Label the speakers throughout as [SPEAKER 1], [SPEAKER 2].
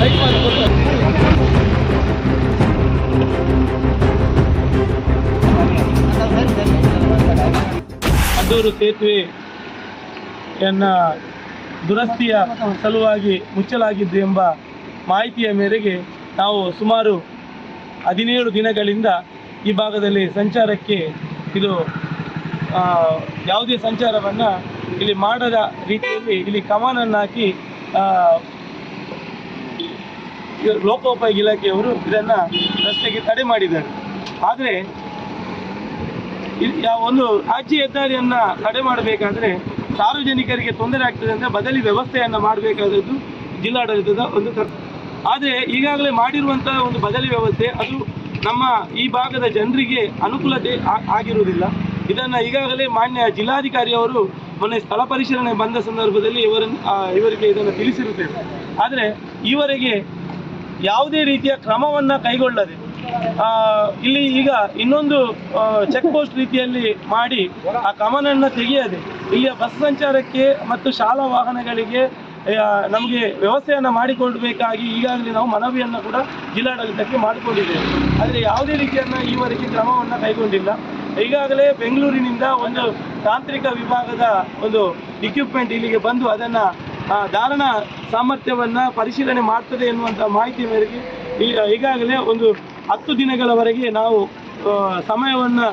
[SPEAKER 1] Light ಸೇತುವೆ ಎನ್ನ ದುರಸ್ತಿಯ ಸಲುವಾಗಿ ಮುಚ್ಚಲಾಗಿದ್ದು ಎಂಬ ಮಾಹಿತಿಯ ಮೇರೆಗೆ ನಾವು ಸುಮಾರು ಹದಿನೇಳು ದಿನಗಳಿಂದ ಈ ಭಾಗದಲ್ಲಿ ಸಂಚಾರಕ್ಕೆ ಇದು ಯಾವುದೇ ಸಂಚಾರವನ್ನು ಇಲ್ಲಿ ಮಾಡದ ರೀತಿಯಲ್ಲಿ ಇಲ್ಲಿ ಕಮಾನನ್ನು ಹಾಕಿ ಲೋಕೋಪಯೋಗಿ ಇಲಾಖೆಯವರು ಇದನ್ನು ರಸ್ತೆಗೆ ತಡೆ ಮಾಡಿದ್ದಾರೆ. ಆದರೆ ಒಂದು ರಾಜ್ಯ ಹೆದ್ದಾರಿಯನ್ನು ತಡೆ ಮಾಡಬೇಕಾದ್ರೆ ಸಾರ್ವಜನಿಕರಿಗೆ ತೊಂದರೆ ಆಗ್ತದೆ ಅಂದರೆ ಬದಲಿ ವ್ಯವಸ್ಥೆಯನ್ನು ಮಾಡಬೇಕಾದದ್ದು ಜಿಲ್ಲಾಡಳಿತದ ಒಂದು ಕರ್ ಆದರೆ ಈಗಾಗಲೇ ಮಾಡಿರುವಂತಹ ಒಂದು ಬದಲಿ ವ್ಯವಸ್ಥೆ ಅದು ನಮ್ಮ ಈ ಭಾಗದ ಜನರಿಗೆ ಅನುಕೂಲತೆ ಆಗಿರುವುದಿಲ್ಲ. ಇದನ್ನ ಈಗಾಗಲೇ ಮಾನ್ಯ ಜಿಲ್ಲಾಧಿಕಾರಿ ಅವರು ಮೊನ್ನೆ ಸ್ಥಳ ಪರಿಶೀಲನೆ ಬಂದ ಸಂದರ್ಭದಲ್ಲಿ ಇವರನ್ನು ಇವರಿಗೆ ಇದನ್ನು ತಿಳಿಸಿರುತ್ತೇವೆ. ಆದರೆ ಈವರೆಗೆ ಯಾವುದೇ ರೀತಿಯ ಕ್ರಮವನ್ನು ಕೈಗೊಳ್ಳದೆ ಇಲ್ಲಿ ಈಗ ಇನ್ನೊಂದು ಚೆಕ್ ಪೋಸ್ಟ್ ರೀತಿಯಲ್ಲಿ ಮಾಡಿ ಆ ಕಮನನ್ನು ತೆಗೆಯದೆ, ಇಲ್ಲಿಯ ಬಸ್ ಸಂಚಾರಕ್ಕೆ ಮತ್ತು ಶಾಲಾ ವಾಹನಗಳಿಗೆ ನಮಗೆ ವ್ಯವಸ್ಥೆಯನ್ನು ಮಾಡಿಕೊಡಬೇಕಾಗಿ ಈಗಾಗಲೇ ನಾವು ಮನವಿಯನ್ನು ಕೂಡ ಜಿಲ್ಲಾಡಳಿತಕ್ಕೆ ಮಾಡಿಕೊಂಡಿದ್ದೇವೆ. ಆದರೆ ಯಾವುದೇ ರೀತಿಯನ್ನು ಈವರೆಗೆ ಕ್ರಮವನ್ನು ಕೈಗೊಂಡಿಲ್ಲ. ಈಗಾಗಲೇ ಬೆಂಗಳೂರಿನಿಂದ ಒಂದು ತಾಂತ್ರಿಕ ವಿಭಾಗದ ಒಂದು ಇಕ್ವಿಪ್ಮೆಂಟ್ ಇಲ್ಲಿಗೆ ಬಂದು ಅದನ್ನು ಧಾರಣ ಸಾಮರ್ಥ್ಯವನ್ನು ಪರಿಶೀಲನೆ ಮಾಡ್ತದೆ ಎನ್ನುವಂಥ ಮಾಹಿತಿ ಮೇರೆಗೆ ಈಗಾಗಲೇ ಒಂದು ಹತ್ತು ದಿನಗಳವರೆಗೆ ನಾವು ಸಮಯವನ್ನು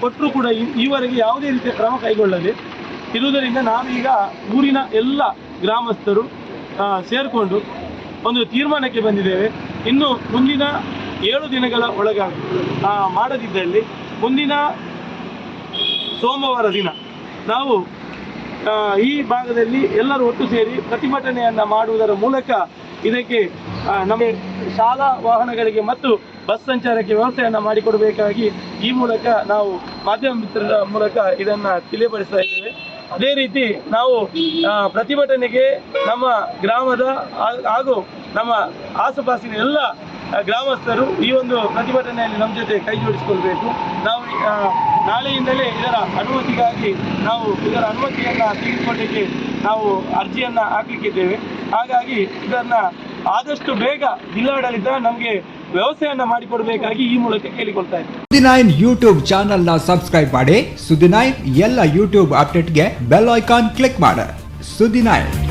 [SPEAKER 1] ಕೊಟ್ಟರೂ ಕೂಡ ಈವರೆಗೆ ಯಾವುದೇ ರೀತಿಯ ಕ್ರಮ ಕೈಗೊಳ್ಳದೆ ಇರುವುದರಿಂದ ನಾವೀಗ ಊರಿನ ಎಲ್ಲ ಗ್ರಾಮಸ್ಥರು ಸೇರಿಕೊಂಡು ಒಂದು ತೀರ್ಮಾನಕ್ಕೆ ಬಂದಿದ್ದೇವೆ. ಇನ್ನು ಮುಂದಿನ ಏಳು ದಿನಗಳ ಒಳಗಾಗಿ ಮಾಡದಿದ್ದಲ್ಲಿ ಮುಂದಿನ ಸೋಮವಾರ ದಿನ ನಾವು ಈ ಭಾಗದಲ್ಲಿ ಎಲ್ಲರೂ ಒಟ್ಟು ಸೇರಿ ಪ್ರತಿಭಟನೆಯನ್ನ ಮಾಡುವುದರ ಮೂಲಕ ಇದಕ್ಕೆ ನಮಗೆ ಶಾಲಾ ವಾಹನಗಳಿಗೆ ಮತ್ತು ಬಸ್ ಸಂಚಾರಕ್ಕೆ ವ್ಯವಸ್ಥೆಯನ್ನ ಮಾಡಿಕೊಡಬೇಕಾಗಿ ಈ ಮೂಲಕ ನಾವು ಮಾಧ್ಯಮ ಮಿತ್ರರ ಮೂಲಕ ಇದನ್ನ ತಿಳಿಯಪಡಿಸ್ತಾ ಇದ್ದೇವೆ. ಅದೇ ರೀತಿ ನಾವು ಪ್ರತಿಭಟನೆಗೆ ನಮ್ಮ ಗ್ರಾಮದ ಹಾಗೂ ನಮ್ಮ ಆಸುಪಾಸಿನ ಎಲ್ಲ ಗ್ರಾಮಸ್ಥರು ಈ ಒಂದು ಪ್ರತಿಭಟನೆಯಲ್ಲಿ ನಮ್ಮ ಜೊತೆ ಕೈ ಜೋಡಿಸಿಕೊಳ್ಬೇಕು. ನಾವು ನಾಳೆಯಿಂದಲೇ ಇದರ ಅನುಮತಿಗಾಗಿ ನಾವು ಇದರ ಅನುಮತಿಯನ್ನು ತೆಗೆದುಕೊಳ್ಳಿಕ್ಕೆ ನಾವು ಅರ್ಜಿಯನ್ನು ಹಾಕಲಿಕ್ಕಿದ್ದೇವೆ. ಹಾಗಾಗಿ ಇದನ್ನು ಆದಷ್ಟು ಬೇಗ ಜಿಲ್ಲಾಡಳಿತ ನಮಗೆ ವ್ಯವಸ್ಥೆಯನ್ನ ಮಾಡಿಕೊಡಬೇಕಾಗಿ ಈ ಮೂಲಕ ಕೇಳಿಕೊಳ್ತಾ ಇದ್ದೇವೆ.
[SPEAKER 2] ಸುದ್ದಿ ನೈನ್ ಯೂಟ್ಯೂಬ್ನ ಸಬ್ಸ್ಕ್ರೈಬ್ ಮಾಡಿ. ಸುದಿನಾಯ್ ಎಲ್ಲ ಯೂಟ್ಯೂಬ್ ಅಪ್ಡೇಟ್ಗೆ ಬೆಲ್ ಐಕಾನ್ ಕ್ಲಿಕ್ ಮಾಡಿ. ಸುದಿನಾಯ್